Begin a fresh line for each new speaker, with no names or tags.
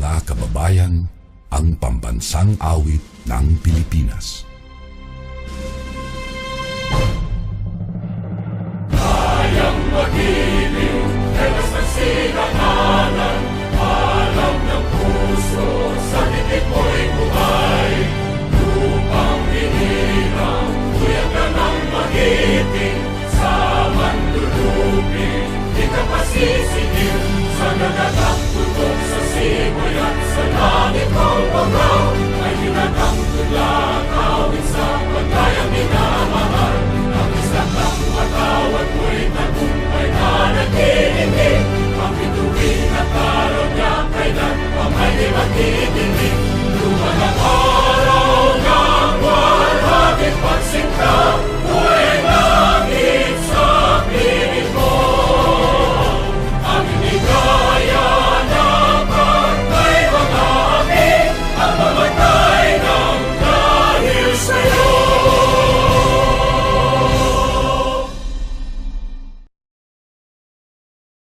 mga kababayan ang pambansang awit ng Pilipinas. Kayang
magiliw, telas ng sinakalan, alam ng puso, sa titik mo'y buhay. Lupang inilang, kuyang ka ng magiting, sa manlulupin, di ka pasisigil sa nagatakot.